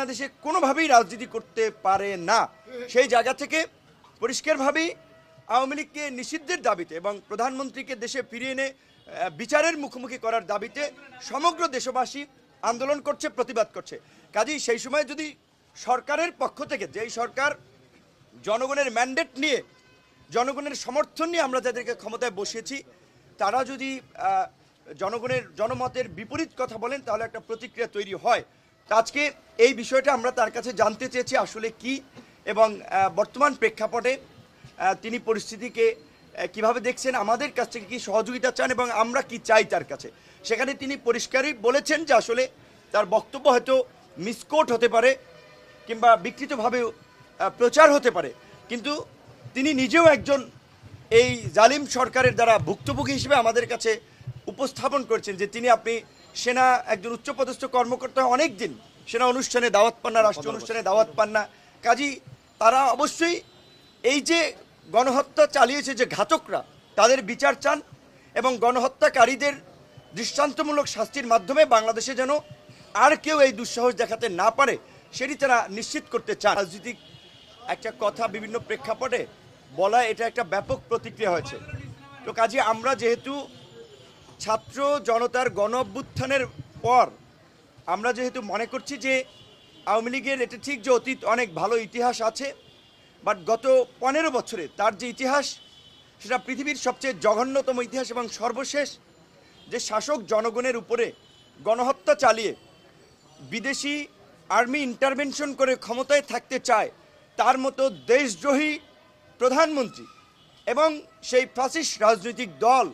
বাংলাদেশে কোনোভাবেই রাজনীতি করতে পারে না। সেই জায়গা থেকে পরিষ্কারভাবেই আওয়ামী লীগকে নিষিদ্ধের দাবিতে এবং প্রধানমন্ত্রীকে দেশে ফিরিয়ে এনে বিচারের মুখোমুখি করার দাবিতে সমগ্র দেশবাসী আন্দোলন করছে, প্রতিবাদ করছে। কাজেই সেই সময় যদি সরকারের পক্ষ থেকে, যেই সরকার জনগণের ম্যান্ডেট নিয়ে, জনগণের সমর্থন নিয়ে আমরা যাদেরকে ক্ষমতায় বসিয়েছি, তারা যদি জনগণের, জনমতের বিপরীত কথা বলেন, তাহলে একটা প্রতিক্রিয়া তৈরি হয়। আজকে এই বিষয়টা আমরা তার কাছে জানতে চেয়েছি আসলে কি এবং বর্তমান প্রেক্ষাপটে তিনি পরিস্থিতিকে কীভাবে দেখছেন, আমাদের কাছ থেকে কি সহযোগিতা চান এবং আমরা কি চাই তার কাছে? সেখানে তিনি পরিষ্কারই বলেছেন যে আসলে তার বক্তব্য হয়তো মিসকোট হতে পারে কিংবা বিকৃতভাবে প্রচার হতে পারে। কিন্তু তিনি নিজেও একজন এই জালিম সরকারের দ্বারা ভুক্তভোগী হিসেবে আমাদের কাছে উপস্থাপন করেছেন যে তিনি আপনি সেনা একজন উচ্চপদস্থ কর্মকর্তা অনেক দিন সেনা অনুষ্ঠানে দাওয়াত পান না রাষ্ট্র অনুষ্ঠানে দাওয়াত পান না। কাজী তারা অবশ্যই এই যে গণহত্যা চালিয়েছে যে ঘাতকরা তাদের বিচার চান এবং গণহত্যাকারীদের দৃষ্টান্তমূলক শাস্তির মাধ্যমে বাংলাদেশে যেন আর কেউ এই দুঃসাহস দেখাতে না পারে সেটি তারা নিশ্চিত করতে চান। রাজনৈতিক একটা কথা বিভিন্ন প্রেক্ষাপটে বলা এটা একটা ব্যাপক প্রতিক্রিয়া হয়েছে। তো কাজে আমরা যেহেতু ছাত্র জনতার গণ অভ্যুত্থানের পর আমরা যেহেতু মনে করছি যে আওয়ামী লীগের এটা ঠিক যে অতীত অনেক ভালো ইতিহাস আছে বাট গত পনেরো বছরে তার যে ইতিহাস, সেটা পৃথিবীর সবচেয়ে জঘন্যতম ইতিহাস এবং সর্বশেষ যে শাসক জনগণের উপরে গণহত্যা চালিয়ে বিদেশি আর্মি ইন্টারভেনশন করে ক্ষমতায় থাকতে চায়, তার মতো দেশদ্রোহী প্রধানমন্ত্রী এবং সেই ফ্যাসিস্ট রাজনৈতিক দল